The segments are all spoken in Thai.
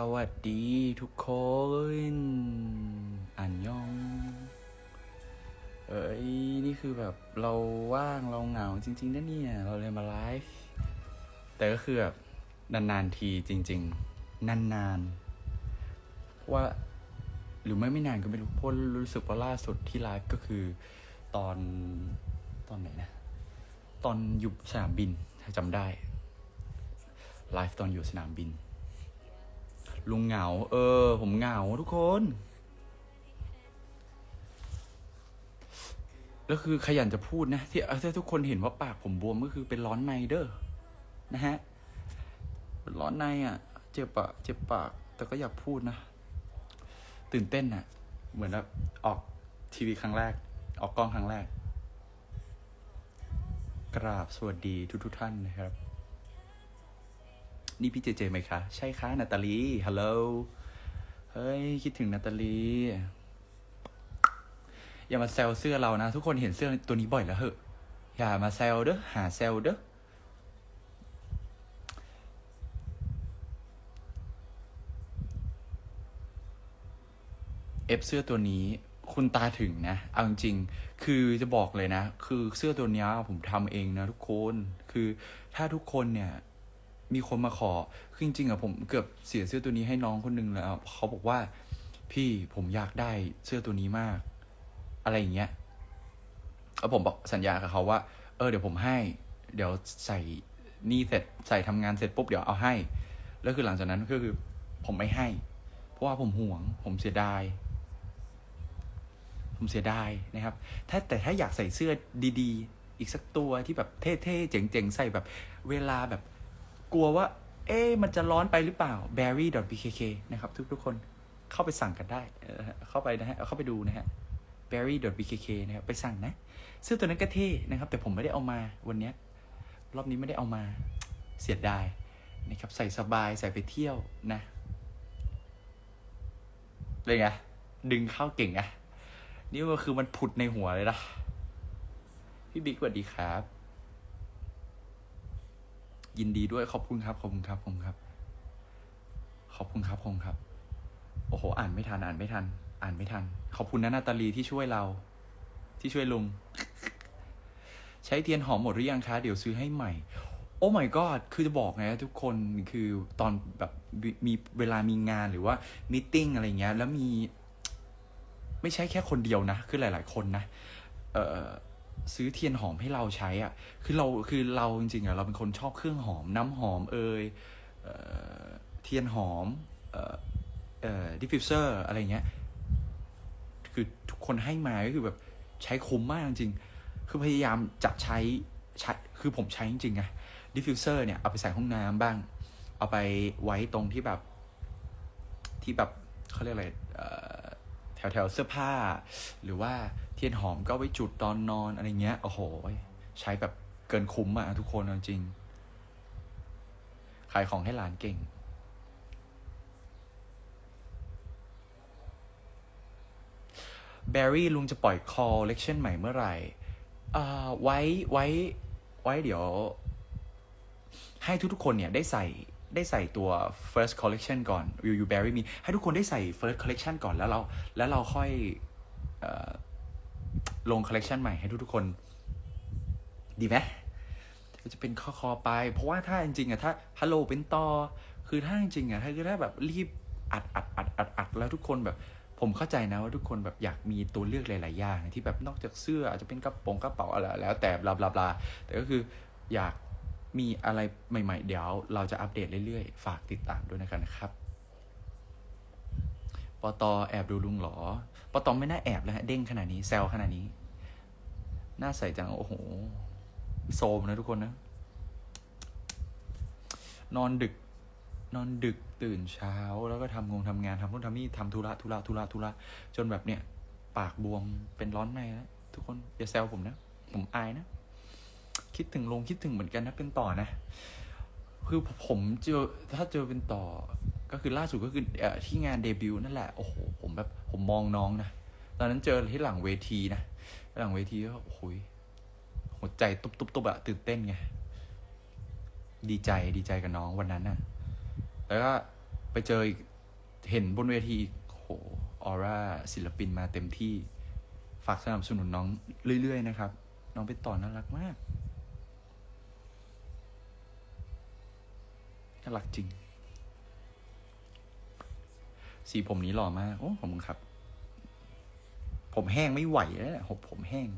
สวัสดีทุกคน อันยอง เอ้ย นี่คือแบบเราว่างเราเหงาจริง ๆนะเนี่ย เราเลยมาไลฟ์ แต่ก็คือแบบนานๆทีจริง ๆ นานๆ ว่าหรือไม่ไม่นานก็ไม่รู้เพราะรู้สึกว่าล่าสุดที่ไลฟ์ก็คือตอนตอนไหนนะ ตอนอยู่สนามบินถ้าจำได้ไลฟ์ตอนอยู่สนามบิน ลุงเหงา เออ ผมเหงาทุกคน แล้วคือขยันจะพูดนะ ที่ถ้าทุกคนเห็นว่าปากผมบวมก็คือเป็นร้อนในเด้อนะฮะร้อนในอะ เจ็บปะเจ็บปาก แต่ก็อยากพูดนะ ตื่นเต้นอะ เหมือนแบบออกทีวีครั้งแรก ออกกล้องครั้งแรก กราบสวัสดีทุกทุกท่านนะครับ นี่พี่เจเจไหมคะ ใช่ค่ะนาตาลีฮัลโหลเฮ้ย คิดถึงนาตาลีอย่ามาแซวเสื้อเรานะ ทุกคนเห็นเสื้อตัวนี้บ่อยแล้วเหอะ อย่ามาแซวเด้อหาแซวเด้อเอฟเสื้อตัวนี้คุณตาถึงนะ เอาจริงๆคือจะบอกเลยนะ คือเสื้อตัวเนี้ยผมทำเองนะทุกคน คือถ้าทุกคนเนี่ย มีคนมาขอ คือจริงๆอะผมเกือบเสียเสื้อตัวนี้ให้น้องคนหนึงแล้วเขาบอกว่า พี่ผมอยากได้เสื้อตัวนี้มาก อะไรอย่างเงี้ยแล้วผมบอกสัญญากับเขาว่า เออเดี๋ยวผมให้ เดี๋ยวใส่นี่เสร็จใส่ทำงานเสร็จปุ๊บเดี๋ยวเอาให้ แล้วคือหลังจากนั้นก็คือ ผมไม่ให้ เพราะว่าผมห่วง ผมเสียดาย ผมเสียดายนะครับ ถ้าแต่ถ้าอยากใส่เสื้อดีๆ อีกสักตัวที่แบบเท่ๆเจ๋งๆใส่แบบเวลาแบบ กลัวว่า เอ๊มันจะร้อนไปหรือเปล่า berry.bkk นะครับ ทุกๆคนเข้าไปสั่งกันได้ เข้าไปนะฮะ เข้าไปดูนะฮะ berry.bkk นะครับ ไปสั่งนะ เสื้อตัวนั้นก็เท่นะครับ แต่ผมไม่ได้เอามาวันนี้รอบนี้ไม่ได้เอามาเสียดายนะครับ ใส่สบายใส่ไปเที่ยวนะเลยไงดึงเข้าเก่งอะนี่ก็คือมันผุดในหัวเลยนะพี่บิ๊กสวัสดีครับ ยินดีด้วยขอบคุณครับขอบคุณครับขอบคุณครับ ขอบคุณครับขอบคุณครับ โอ้โห อ่านไม่ทันอ่านไม่ทัน อ่านไม่ทัน ขอบคุณนะนาตาลีที่ช่วยเรา ที่ช่วยลุง ใช้เทียนหอมหมดหรือยังคะเดี๋ยวซื้อให้ใหม่ โอ้ my god คือจะบอกไงทุกคนคือตอนแบบมีเวลามีงานหรือว่ามีติ้งอะไรเงี้ยแล้วมี ไม่ใช่แค่คนเดียวนะ คือหลาย ๆ คนนะเอ่อ ซื้อเทียนหอมให้เราใช้อะ คือเราคือเราจริงๆอะเราเป็นคนชอบเครื่องหอมน้ำหอมเอยเออเทียนหอมเอ่อเออดิฟฟิวเซอร์อะไรเงี้ย คือทุกคนให้มาก็คือแบบใช้คุ้มมากจริงๆคือพยายามจะใช้ใช้คือผมใช้จริงๆไงดิฟฟิวเซอร์เนี่ยเอาไปใส่ห้องน้ำบ้าง เอาไปไว้ตรงที่แบบที่แบบเขาเรียกอะไรแถวแถวเสื้อผ้าหรือว่า เทียนหอมก็ไว้จุดตอนนอนอะไรเงี้ย โอ้โห ใช้แบบเกินคุ้มอะทุกคนจริง ขายของให้หลานเก่ง แบร์รี่ลุงจะปล่อยคอลเลกชันใหม่เมื่อไหร่อ่าไว้ไว้ ไว้เดี๋ยว ให้ทุกๆคนเนี่ยได้ใส่ได้ใส่ตัว first collection ก่อน Will You Bury Me ให้ทุกคนได้ใส่ first collection ก่อนแล้วเรา แล้วเราค่อยเออ ลง collection ใหม่ให้ทุกๆคน ดีไหมก็จะเป็นคอคอไป เพราะว่าถ้าจริงๆอะถ้าฮัลโหลเป็นต่อ คือถ้าจริงๆอะถ้าคือถ้าแบบรีบอัดอัดอัดอัดอัดแล้วทุกคนแบบ ผมเข้าใจนะว่าทุกคนแบบอยากมีตัวเลือกหลายๆอย่างที่แบบนอกจากเสื้ออาจจะเป็นกระโปรงกระเป๋าอะไรแล้วแต่บลาบลาบลาแต่ก็คืออยากมีอะไรใหม่ ๆ เดี๋ยวเราจะอัปเดตเรื่อยๆ ฝากติดตามด้วยนะครับปตแอบดูลุงเหรอปตอไม่น่าแอบแล้วฮะเด้งขนาดนี้แซวขนาดนี้ น่าใสจัง โอ้โห โซมนะทุกคนนะ นอนดึก นอนดึกตื่นเช้า แล้วก็ทำงงทำงานทำนู่นทำนี่ทำธุระธุระธุระธุระจนแบบเนี้ยปากบวมเป็นร้อนในแล้วทุกคน อย่าแซวผมนะ ผมอายนะ คิดถึงลงคิดถึงเหมือนกันนะเป็นต่อนะ คือผมเจอถ้าเจอเป็นต่อ ก็คือล่าสุดก็คือเอ่อที่งานเดบิวต์นั่นแหละ โอ้โห ผมแบบผมมองน้องนะ ตอนนั้นเจอที่หลังเวทีนะ หลังเวทีก็โอ้ยหัวใจตุบตุบตุบอะตื่นเต้นไง ดีใจดีใจกับน้องวันนั้นน่ะแล้วก็ไปเจออีกเห็นบนเวทีโหออร่าศิลปินมาเต็มที่ ฝากสนับสนุนน้องเรื่อย ๆ นะครับ น้องเป็นต่อน่ารักมาก น่ารักจริง สีผมนี้หล่อมาก โอ้ผมครับ ผมแห้งไม่ไหวแล้วหบผมผมแห้ง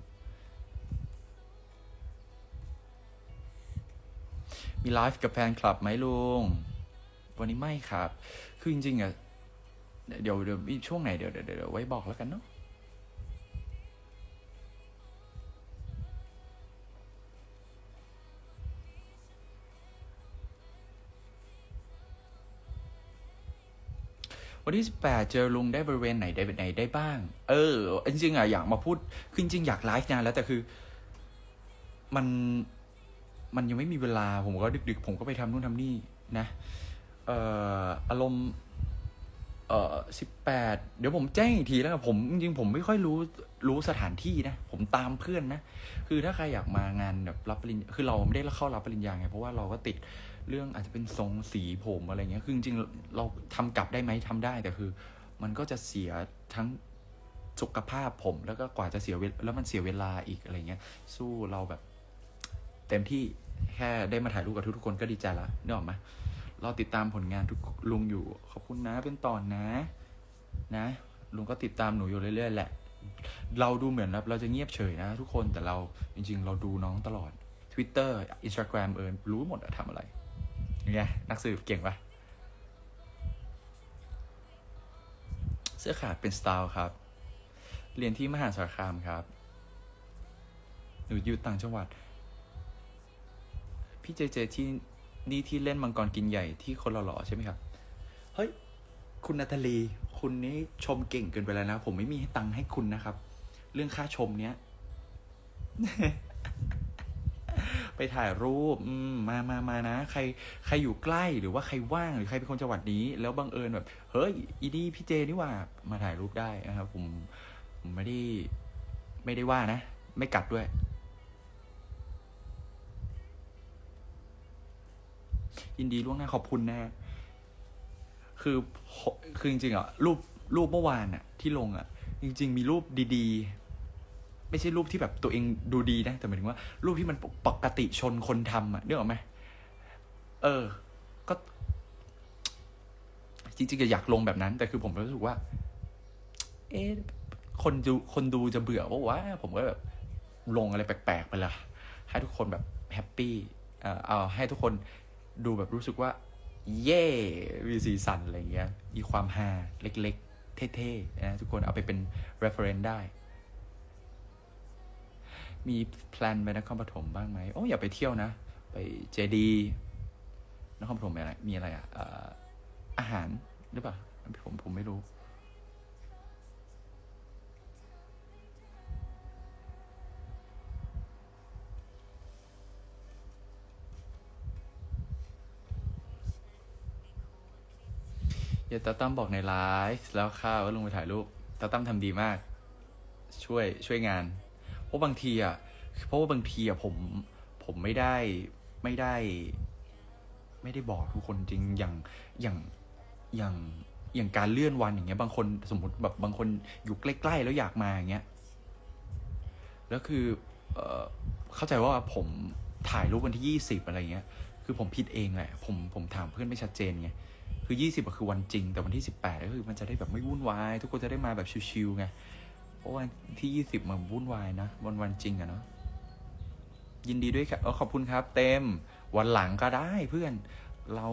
มีไลฟ์กับแฟนคลับไหมลุง วันนี้ไม่ครับ คือจริงๆอะ เดี๋ยวเดี๋ยวช่วงไหนเดี๋ยวเดี๋ยวเดี๋ยวไว้บอกแล้วกันเนาะ วันที่ 18 เจอลุงได้บริเวณไหนได้ไหนได้บ้าง เออ จริงๆอะอยากมาพูดคือจริงๆอยากไลฟ์นานแล้วแต่คือ มันมันยังไม่มีเวลา ผมก็ดึก ๆ ผมก็ไปทำนู่นทำนี่นะ เอ่ออารมณ์ เอ่อ18เดี๋ยวผมแจ้งอีกทีแล้วกันผมจริงๆผมไม่ค่อยรู้รู้สถานที่นะ ผมตามเพื่อนนะ คือถ้าใครอยากมางานแบบรับปริญญาคือเราไม่ได้เข้ารับปริญญาไง เพราะว่าเราก็ติด เรื่องอาจจะเป็นทรงสีผมอะไรเงี้ยคือจริงๆเราทำกลับได้ไหมทำได้แต่คือ มันก็จะเสียทั้งสุขภาพผมแล้วก็กว่าจะเสียเวลแล้วมันเสียเวลาอีกอะไรเงี้ย สู้เราแบบ เต็มที่แค่ได้มาถ่ายรูปกับทุกๆคนก็ดีใจละนึกออกไหมเราติดตามผลงานทุกลุงอยู่ ขอบคุณนะเป็นตอนนะ นะ ลุงก็ติดตามหนูอยู่เรื่อยๆแหละ เราดูเหมือนเราจะเงียบเฉยนะ ทุกคนแต่เราจริง ๆ เราดูน้องตลอด Twitter Instagram เอิญรู้หมดอะทำอะไร ไงนักสืบเก่งปะเสื้อขาดเป็นสไตล์ครับ เรียนที่มหาสารคามครับ หนูอยู่ต่างจังหวัด พี่เจเจที่นี่ที่เล่นมังกรกินใหญ่ที่คนหล่อๆใช่ไหมครับ เฮ้ย คุณนาตาลี คุณนี่ชมเก่งเกินไปแล้วนะ ผมไม่มีให้ตังค์ให้คุณนะครับ เรื่องค่าชมเนี้ย ไปถ่ายรูปมมามามานะ ใครใครอยู่ใกล้หรือว่าใครว่างหรือใครเป็นคนจังหวัดนี้ แล้วบังเอิญแบบ เฮ้ยอีดีพี่เจนี่ว่ามาถ่ายรูปได้นะครับผมผมไม่ได้ไม่ได้ว่านะ ไม่กัดด้วย ยินดีล่วงหน้าขอบคุณนะคือคือจริงๆอะรูปรูปเมื่อวานอะ ที่ลงอะ จริง ๆ มีรูปดีๆ ไม่ใช่รูปที่แบบตัวเองดูดีนะ แต่หมายถึงว่า รูปที่มันปกติชนคนทำอะนึกออกไหมเออ ก็ จริงๆก็อยากลงแบบนั้น แต่คือผมรู้สึกว่า เอ๊ะคนดูคนดูจะเบื่อว่าวะผมก็แบบลงอะไรแปลกๆไปละให้ทุกคนแบบแฮปปี้เอ่อเอาให้ทุกคนดูแบบรู้สึกว่า เย่มีสีสันอะไรเงี้ย มีความฮาเล็ก ๆ เท่ๆนะทุกคนเอาไปเป็น reference ได้ มีแพลนไปนครปฐมบ้างไหมโอ้อย่าไปเที่ยวนะ ไปเจดีนครปฐมมีอะไรมีอะไรอะเอ่ออาหารหรือเปล่าผมผมไม่รู้อย่าตาตั้มบอกในไลฟ์แล้วข้าว่าลงไปถ่ายรูปตาตั้มทำดีมาก ช่วยช่วยงาน เพราะบางทีอะเพราะว่าบางทีอะผมผมไม่ได้ไม่ได้ ไม่ได้บอกทุกคนจริงอย่างอย่างอย่างอย่างการเลื่อนวันอย่างเงี้ย บางคนสมมติแบบบางคนอยู่ใกล้ๆแล้วอยากมาอย่างเงี้ยแล้วคือเออเข้าใจว่าผมถ่ายรูปวันที่ยี่สิบอะไรเงี้ย คือผมผิดเองแหละ ผมผมถามเพื่อนไม่ชัดเจนไง คือยี่สิบก็คือวันจริง แต่วันที่สิบแปดก็คือมันจะได้แบบไม่วุ่นวาย ทุกคนจะได้มาแบบชิวๆไง เพราะวันที่ยี่สิบมันวุ่นวายนะวันวันจริงอะเนาะยินดีด้วยครับเออขอบคุณครับ เต็มวันหลังก็ได้เพื่อนเรา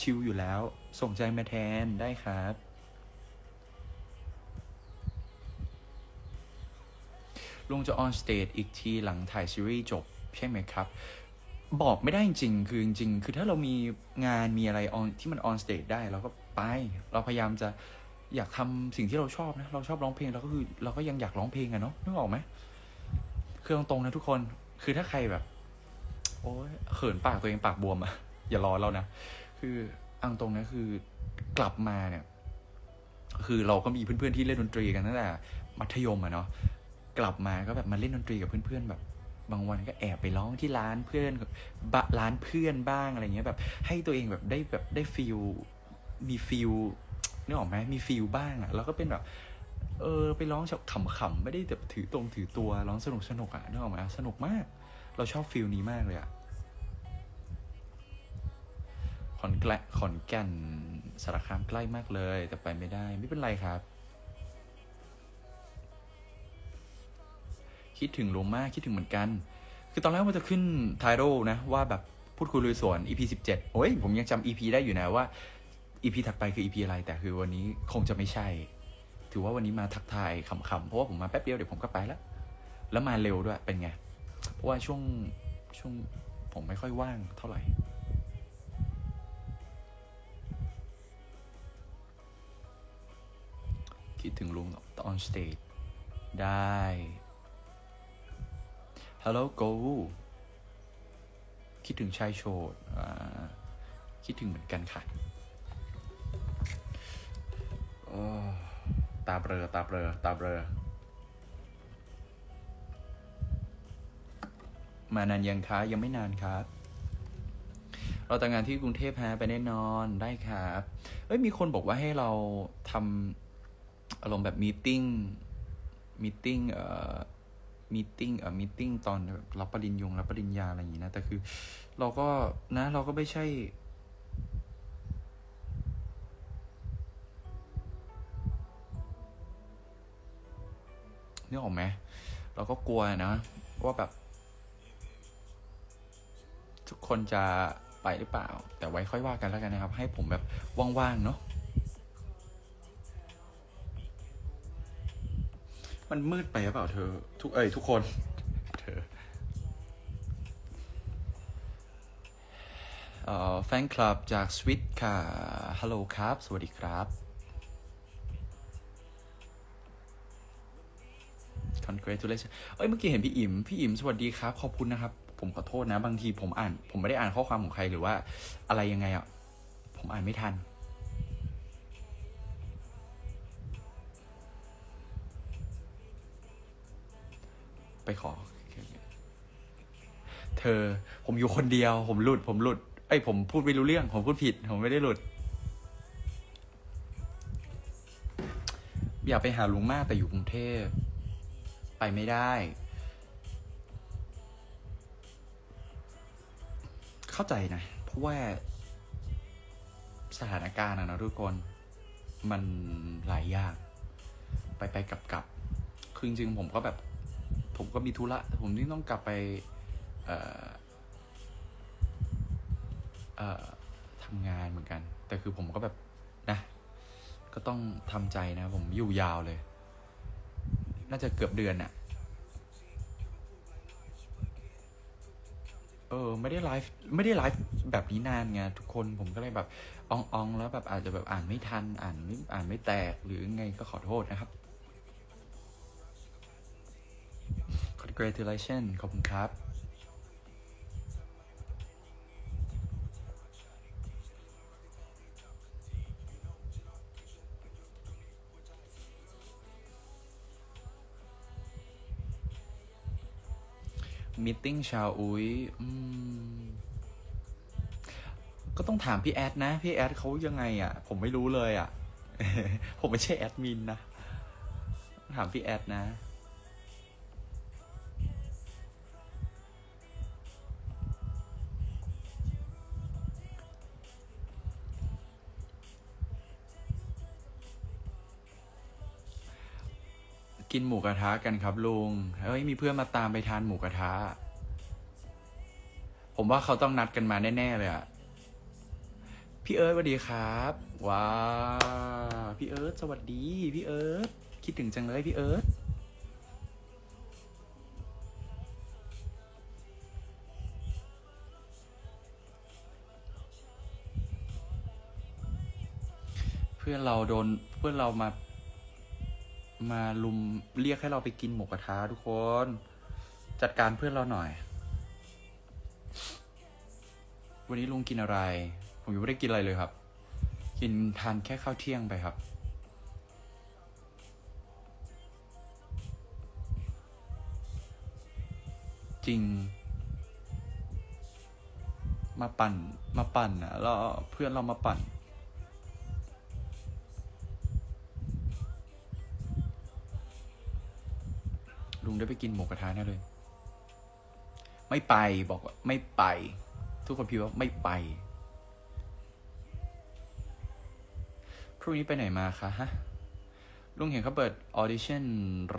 ชิลอยู่แล้ว ส่งใจมาแทนได้ครับ ลงจะออนสเตจอีกทีหลังถ่ายซีรีส์จบใช่ไหมครับ บอกไม่ได้จริงคือจริงคือถ้าเรามีงานมีอะไรออนที่มันออนสเตจได้เราก็ไป เราพยายามจะ อยากทำสิ่งที่เราชอบนะ เราชอบร้องเพลงเราก็คือ เราก็ยังอยากร้องเพลงอะเนาะนึกออกไหมคือตรงๆนะทุกคนคือถ้าใครแบบ โอ้ยเขินปากตัวเองปากบวมอะอย่ารอเรานะคืออังตรงนะคือกลับมาเนี่ย คือเราก็มีเพื่อนๆที่เล่นดนตรีกันตั้งแต่มัธยมอะเนาะกลับมาก็แบบมาเล่นดนตรีกับเพื่อนๆแบบบางวันก็แอบไปร้องที่ร้านเพื่อนบะร้านเพื่อนบ้างอะไรเงี้ยแบบ ให้ตัวเองแบบได้แบบได้ฟีลมีฟิล นึกออกไหมมีฟิลบ้างอะแล้วก็เป็นแบบ เออไปร้องแบบขำๆไม่ได้แบบถือตรงถือตัวร้องสนุกสนุกอะนึกออกไหมสนุกมาก เราชอบฟิลนี้มากเลยอะขอนแก่นขอนแก่นสารคามใกล้มากเลย แต่ไปไม่ได้ไม่เป็นไรครับ คิดถึงลุงมาคิดถึงเหมือนกัน คือตอนแรกมันจะขึ้นไทโรนะ ว่าแบบพูดคุยลุยสวน EP สิบเจ็ดโอ้ยผมยังจำ EP ได้อยู่นะว่า EP ถัดไปคือ EP อะไรแต่คือวันนี้คงจะไม่ใช่ ถือว่าวันนี้มาทักทายขำๆเพราะว่าผมมาแป๊บเดียวเดี๋ยวผมก็ไปแล้ว แล้วมาเร็วด้วยเป็นไง เพราะว่าช่วงช่วงผมไม่ค่อยว่างเท่าไหร่คิดถึงลุงตอนสเตจได้ Hello Go คิดถึงชายโชดคิดถึงเหมือนกันค่ะ ตาเบลอตาเบลอตาเบลอมานานยังคะยังไม่นานครับ เราแต่งงานที่กรุงเทพฮะไปแน่นอนได้ครับ เอ้ยมีคนบอกว่าให้เราทำอารมณ์แบบมีติ้งมีติ้งเอ่อมีติ้งเอ่อมีติ้งตอนแบบรับปริญญงรับปริญญาอะไรอย่างนี้นะ แต่คือ เราก็นะเราก็ไม่ใช่ นึกออกไหมเราก็กลัวนะ ว่าแบบ ทุกคนจะไปหรือเปล่า แต่ไว้ค่อยว่ากันแล้วกันนะครับ ให้ผมแบบว่างๆเนาะมันมืดไปหรือเปล่าเธอ ทุกเอ้ยทุกคนเธออแฟนคลับจากสวิตค่ะฮัลโหลครับ สวัสดีครับ congratulations เอ้ยเมื่อกี้เห็นพี่อิมพี่อิมสวัสดีครับ ขอบคุณนะครับ ผมขอโทษนะ บางทีผมอ่าน ผมไม่ได้อ่านข้อความของใครหรือว่า อะไรยังไงอะ ผมอ่านไม่ทัน ไปขอ เธอ ผมอยู่คนเดียว ผมหลุด ผมหลุด เอ้ย ผมพูดไม่รู้เรื่อง ผมพูดผิด ผมไม่ได้หลุดอยากไปหาลุงมากแต่อยู่กรุงเทพ ไปไม่ได้ เข้าใจนะ เพราะว่าสถานการณ์นะทุกคน มันหลายอย่าง ไปไปกลับกลับคือจริงๆผมก็แบบ ผมก็มีธุระผมนี่ต้องกลับไปทำงานเหมือนกัน แต่คือผมก็แบบนะ ก็ต้องทำใจนะ ผมอยู่ยาวเลย น่าจะเกือบเดือนอะเออไม่ได้ไลฟ์ไม่ได้ไลฟ์แบบนี้นานไงทุกคนผมก็เลยแบบอองอองแล้วแบบอาจจะแบบอ่านไม่ทันอ่านไม่อ่านไม่แตกหรือไงก็ขอโทษนะครับ congratulation ขอบคุณครับ มิทติ้งชาวอุ้ยก็ต้องถามพี่แอดนะ พี่แอดเขายังไงอะ่ะ ผมไม่รู้เลยอะ่ะ ผมไม่ใช่แอดมินนะ ถามพี่แอดนะ กินหมูกระทะกันครับลุงเฮ้ยมีเพื่อนมาตามไปทานหมูกระทะ ผมว่าเขาต้องนัดกันมาแน่ๆเลยอะพี่เอิร์ธสวัสดีครับว้าพี่เอิร์ธสวัสดีพี่เอิร์ธคิดถึงจังเลยพี่เอิร์ธเพื่อนเราโดนเพื่อนเรามา มาลุมเรียกให้เราไปกินหมูกระทะทุกคน จัดการเพื่อนเราหน่อย วันนี้ลุงกินอะไร ผมยังไม่ได้กินอะไรเลยครับ กินทานแค่ข้าวเที่ยงไปครับ จริง มาปั่นมาปั่นอะแล้วเพื่อนเรามาปั่น ได้ไปกินหมูกระทะแน่เลย ไม่ไปบอกว่าไม่ไป ทุกคนพิมพ์ว่าไม่ไปพรุ่งนี้ไปไหนมาคะฮะลุงเห็นเขาเปิดออดิชั่น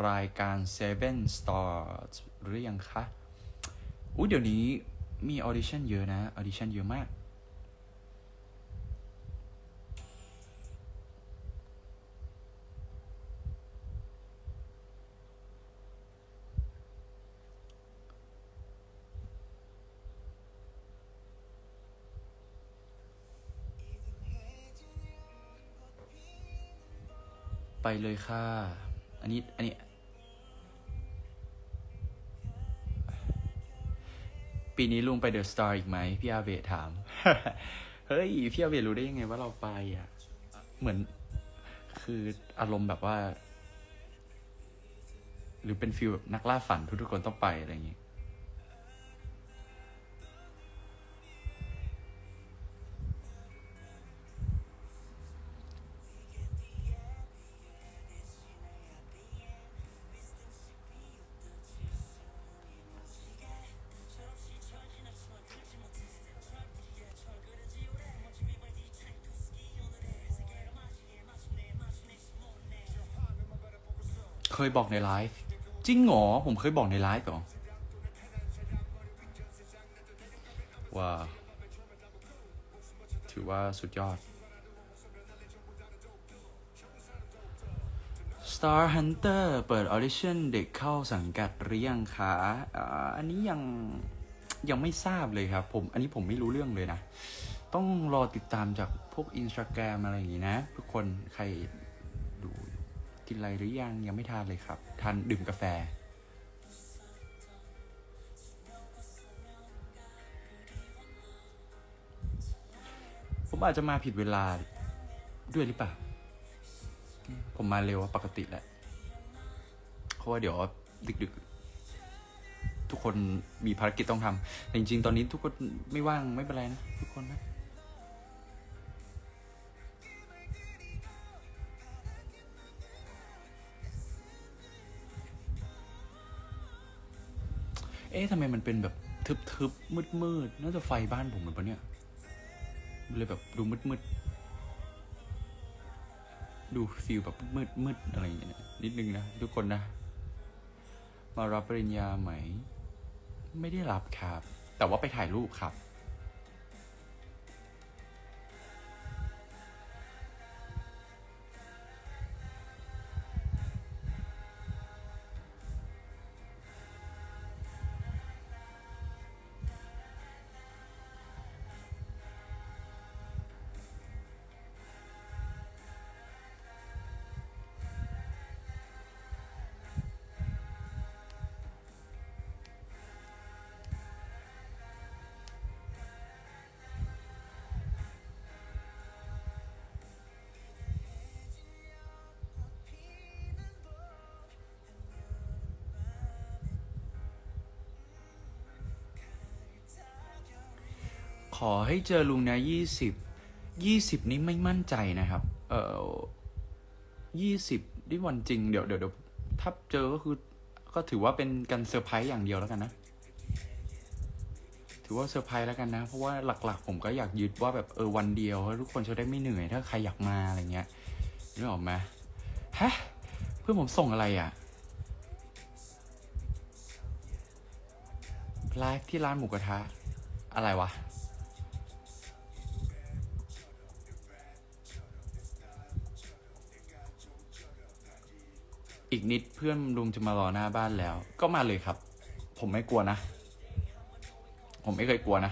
รายการ Seven Stars หรือยังคะอู้เดี๋ยวนี้มีออดิชั่นเยอะนะออดิชั่นเยอะมาก ไปเลยค่ะ อันนี้ อันนี้ ปีนี้ลุงไปเดอะสตาร์อีกไหมพี่อาเบะถาม เฮ้ย พี่อาเบะรู้ได้ยังไงว่าเราไปอะ เหมือน คืออารมณ์แบบว่า หรือเป็นฟิลแบบนักล่าฝันทุกๆคนต้องไปอะไรอย่างงี้ เคยบอกในไลฟ์จริงเหรอผมเคยบอกในไลฟ์หรอว้าถือว่าสุดยอด Star Hunter เปิดออ d ดิชั่นเด็กเข้าสังกัดหรือยังคะอ่าอันนี้ยังยังไม่ทราบเลยครับผม อันนี้ผมไม่รู้เรื่องเลยนะ ต้องรอติดตามจากพวกอินสตาแกรมอะไรอย่างนี้นะ ทุกคนใคร กินอะไรหรือยังยังไม่ทานเลยครับทานดื่มกาแฟ ผมอาจจะมาผิดเวลาด้วยหรือเปล่า ผมมาเร็วปกติแหละ เพราะว่าเดี๋ยวดึกๆ ทุกคนมีภารกิจต้องทำแต่จริงๆ ตอนนี้ทุกคนไม่ว่างไม่เป็นไรนะ ทุกคนนะ อ๊ะทำไมมันเป็นแบบทึบๆ มืดๆ น่าจะไฟบ้านผมเหมือนปะเนี่ย มันเลยแบบดูมืดๆ ดูฟิลแบบมืดๆ อะไรอย่างเงี้ยนะนิดนึงนะ ทุกคนนะ มารับปริญญาไหม ไม่ได้รับครับ แต่ว่าไปถ่ายรูปครับ ขอให้เจอลุงนะยี่สิบยี่สิบนี้ไม่มั่นใจนะครับ เออยี่สิบนี่วันจริงเดี๋ยวเดี๋ยวเดี๋ยวถ้าเจอก็คือ ก็ถือว่าเป็นการเซอร์ไพรส์อย่างเดียวแล้วกันนะ ถือว่าเซอร์ไพรส์แล้วกันนะ เพราะว่าหลักๆ ผมก็อยากยึดว่าแบบเออวันเดียวทุกคนจะได้ไม่เหนื่อย ถ้าใครอยากมาอะไรเงี้ยนึกออกไหมฮะเพื่อนผมส่งอะไรอะไลฟ์ที่ร้านหมูกระทะ อะไรวะ นิดเพื่อนลุงจะมารอหน้าบ้านแล้ว ก็มาเลยครับ ผมไม่กลัวนะ ผมไม่เคยกลัวนะ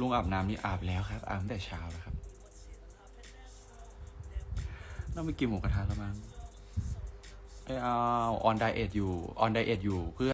ลุงอาบน้ำนี่อาบแล้วครับ อาบตั้งแต่เช้าแล้วครับต้องไปกินหมูกระทะแล้วมั้งไอเอาออนไดเอทอยู่ออนไดเอทอยู่เพื่อ